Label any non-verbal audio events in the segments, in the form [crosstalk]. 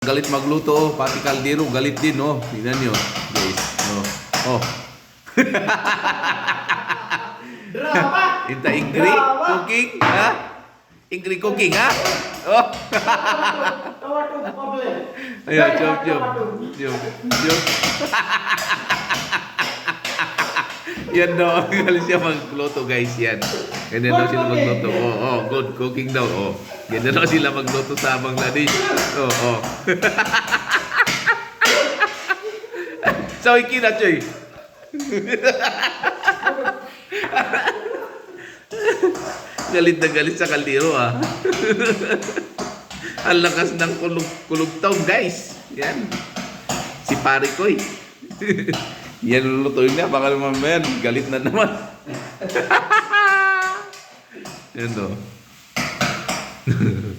Galit magluto, pati kaldero, galit din, oh. Tingnan nyo, guys. Oh. oh. [laughs] Drama! Inta Drama! cooking, ha? Ingrid cooking, ha? Oh. Tomato problem. Ayo, Very jom, [laughs] yan daw, galing siya magluto, guys, yan. Ganyan daw sila magluto. Oh, oh, good cooking daw, oh. Ganyan daw sila magluto [laughs] sa Bangladesh. Oh, oh. so, ikina, Choy. [laughs] galit na galit sa kaldero, ah. [laughs] Ang lakas ng kulog, kulugtaw, guys. Yan. Si pare ko, eh. Yan lulutuin niya. Baka naman yan. Galit na naman. Yan o.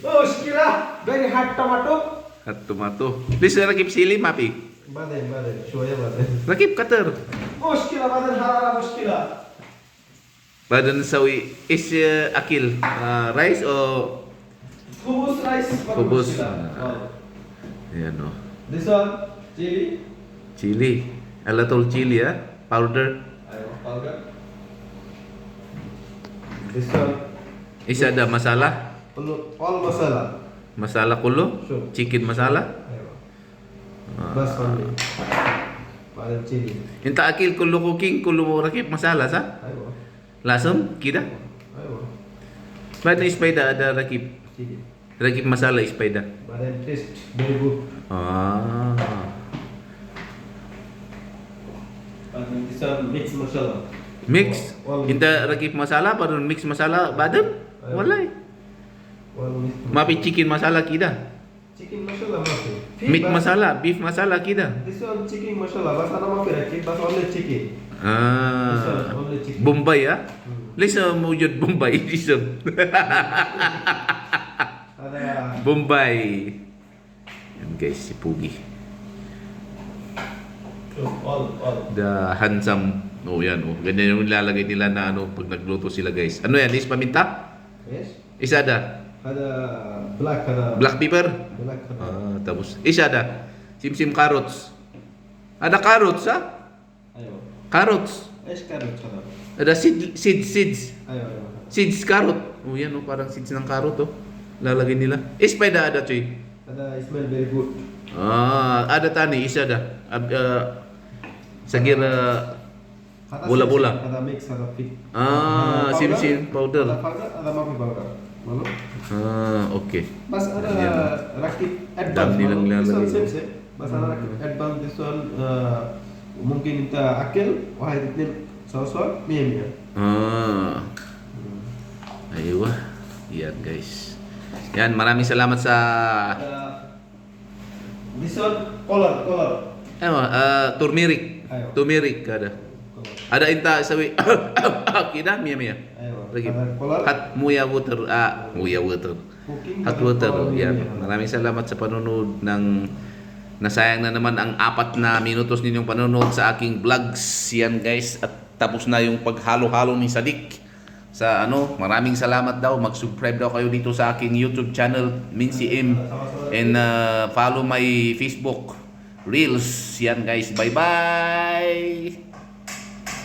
Oh, Shkila, very hot tomato. At tomato. Please, rakip sili, mapi. Baden, baden, shoya baden. Rakip cutter. Oh, Shkila, baden harara muskila. Badan sawi is uh, akil. Uh, rice o... Kubus rice. baden Kubus. Ah. Oh. Yan o. This one, chili. Chili. A little chili, ah. Powder. Isa ada masala. all, all masala. Masala kulo. Sure. Chicken masala. Ayo. Ah. Bas. Inta akil kulo cooking kulo mo rakip masala sa. Ayo. Lasam kida. Ayo. Ba't na ispayda ada rakip? Chili. Rakip masala ispayda. Baden taste very good. Ah. Mix masala. Mix. Inta rakip masala parang mix masala badan. Mix. Mapi chicken masala kida. Chicken masala mafi. Meat masala, beef masala kida. This one chicken masala. Bas ana mafi rakit. Bas only chicken. Ah. Bombay ah. Hmm. Lisa yun Bombay. [laughs] Ada Bombay. Yan guys, si Pugi. All all. The handsome. Oh, yan. Oh. Ganyan yung ilalagay nila na ano pag nagluto sila guys. Ano yan? Is paminta? Yes. Isa ada. Ada black ada Black pepper? black ada. Ah, tapos isa ada. Simsim carrots. Ada carrots ha? Ayo. Carrots. Es carrot ada. Ada seed, seed, seeds. Ayo ayo. Seeds carrot. Oh, yan oh, parang seeds ng carrot oh. Lalagay nila. Ispeda ada cuy. Ada smell very good. Ah, ada tani, isa ada. Ab, uh, sagir uh, Ada Bola-bola. Ada mix ada fit. Ah, Ada sim-sim powder. Ada powder ada mafi powder. Malu? ah, okay. Bas ada rakit advance. Dam nilang same same. Bas ada rakit advance this one mungkin kita akil wahai itin saus-saus mie mie. Ah. Aywa. Yan guys. Yan, maraming salamat sa this one color color. ano, uh, turmeric. Ayo. Turmeric ada. Ada inta sawi [coughs] kida mia mia. Lagi. Hot muya water. Ah, muya water. Ada water. Yan. Maraming salamat sa panonood ng nasayang na naman ang apat na minutos ninyong panonood sa aking vlogs. Yan guys. At tapos na yung paghalo-halo ni Sadik. Sa ano, maraming salamat daw. Mag-subscribe daw kayo dito sa aking YouTube channel, Mincy M. And uh, follow my Facebook Reels. Yan guys. Bye-bye!